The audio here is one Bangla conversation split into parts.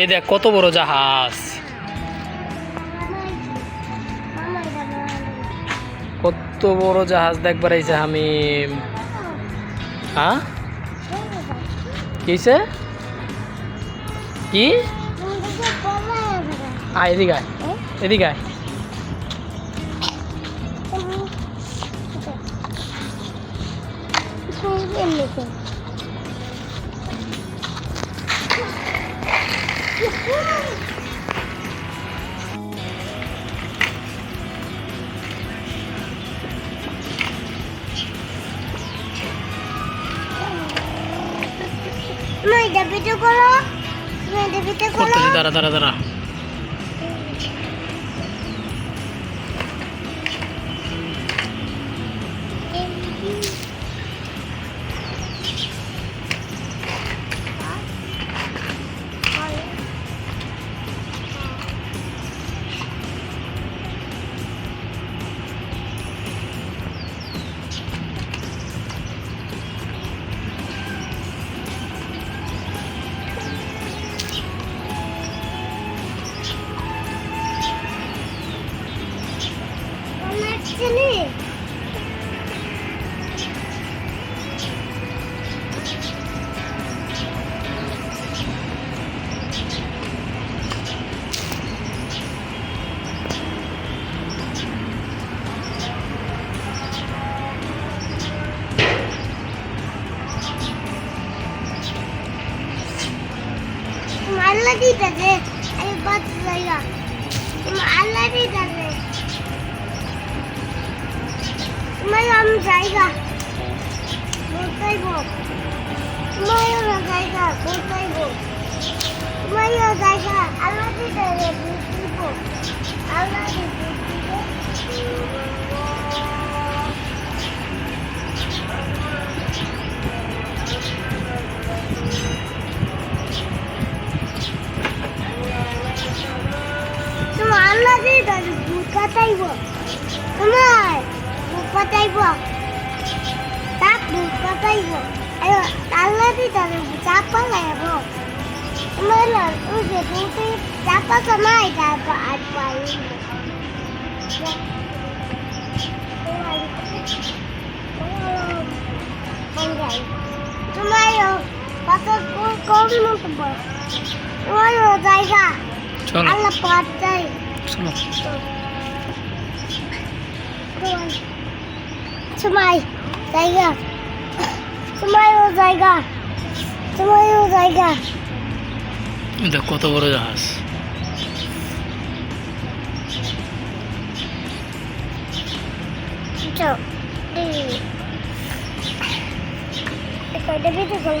এই দেখ, কত বড় জাহাজ। কত বড় জাহাজ দেখবার আইছে আমি হ্যাঁ? কিছে কি? আয়, এদিকে এটা পিঠে করো এটা পিঠে করো করতেছি দাঁড়া দাঁড়া দাঁড়া আল্লাহ দিতেছে আমি বাচ্চা জায়গা আল্লাহ দিতেছে তোমার আমি জায়গা। বলতেইব তোমার জায়গা। বলতেইব তোমার জায়গা। আল্লাহ দিতেছে বুঝতেইব আল্লাহ কাটাইব তোমার ভূত কাটাইব তাপ ভূত কাটাইব আরে আল্লাহ দিতেছে চাপ পালাইব তোমার ওই যে ভূতে চাপা কমাই তারপর আর পাই তোমার কত কম তোমার? জায়গা আল্লাহ পাঠ দেয় চলো সময় জায়গা সময় ও জায়গা সময় ও জায়গা এই দেখ কত বড় জাহাজ চো কয়টা বেঁচে গেল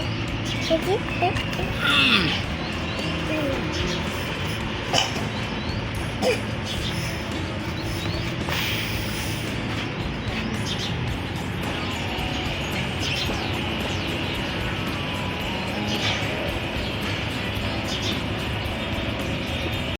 দেখি 何?